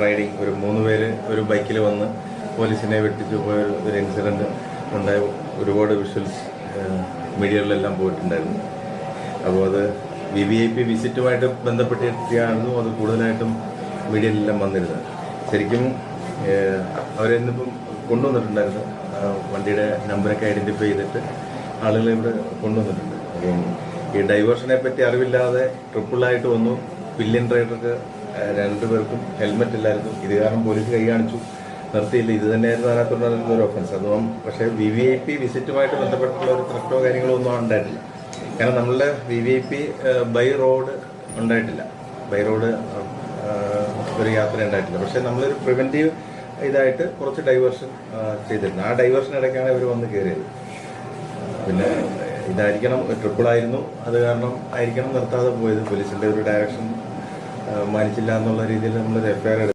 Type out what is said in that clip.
Riding ഒരു മൂന്ന് പേര് ഒരു ബൈക്കിൽ വന്ന് പോലീസിനെ വെട്ടിച്ചു പോയ ഒരു- ഇൻസിഡന്റ് ഉണ്ടായ ഒരുപാട് വിഷ്വൽസ് മീഡിയകളിലെല്ലാം പോയിട്ടുണ്ടായിരുന്നു. അപ്പോൾ അത് വി വി ഐ പി വിസിറ്റുമായിട്ട് ബന്ധപ്പെട്ടിട്ടായിരുന്നു അത് കൂടുതലായിട്ടും മീഡിയയിലെല്ലാം വന്നിരുന്നത്. ശരിക്കും അവരെന്നിപ്പം കൊണ്ടുവന്നിട്ടുണ്ടായിരുന്നു. വണ്ടിയുടെ നമ്പറൊക്കെ ഐഡന്റിഫൈ ചെയ്തിട്ട് ആളുകളെ ഇവിടെ കൊണ്ടുവന്നിട്ടുണ്ട്. അപ്പം ഈ ഡൈവേർഷനെ പറ്റി അറിവില്ലാതെ ട്രിപ്പിളായിട്ട് വന്നു. പില്യൻ ഡ്രൈവർക്ക് രണ്ടുപേർക്കും ഹെൽമെറ്റ് ഇല്ലായിരുന്നു. ഇത് കാരണം പോലീസ് കൈ കാണിച്ചു. നിർത്തിയില്ല. ഇത് തന്നെയായിരുന്നു അതിനകത്തുണ്ടായിരുന്ന ഒരു ഒഫൻസ് അതും പക്ഷേ വി വി ഐ പി വിസിറ്റുമായിട്ട് ബന്ധപ്പെട്ടുള്ള ഒരു പ്രശ്നമോ കാര്യങ്ങളോ ഒന്നും ഉണ്ടായിട്ടില്ല. കാരണം നമ്മളുടെ V V I P by road ഉണ്ടായിട്ടില്ല. ബൈ റോഡ് ഒരു യാത്ര ഉണ്ടായിട്ടില്ല. പക്ഷേ നമ്മളൊരു പ്രിവെന്റീവ് ഇതായിട്ട് കുറച്ച് ഡൈവേർഷൻ ചെയ്തിരുന്നു. ആ ഡൈവേർഷൻ ഇടയ്ക്കാണ് ഇവർ വന്ന് കയറിയത് പിന്നെ ഇതായിരിക്കണം ട്രിപ്പിളായിരുന്നു അത് കാരണം ആയിരിക്കണം നിർത്താതെ പോയത് പോലീസിന്റെ ഒരു ഡയറക്ഷൻ മാനിച്ചില്ല എന്നുള്ള രീതിയിൽ നമ്മൾ എഫ്ഐആർ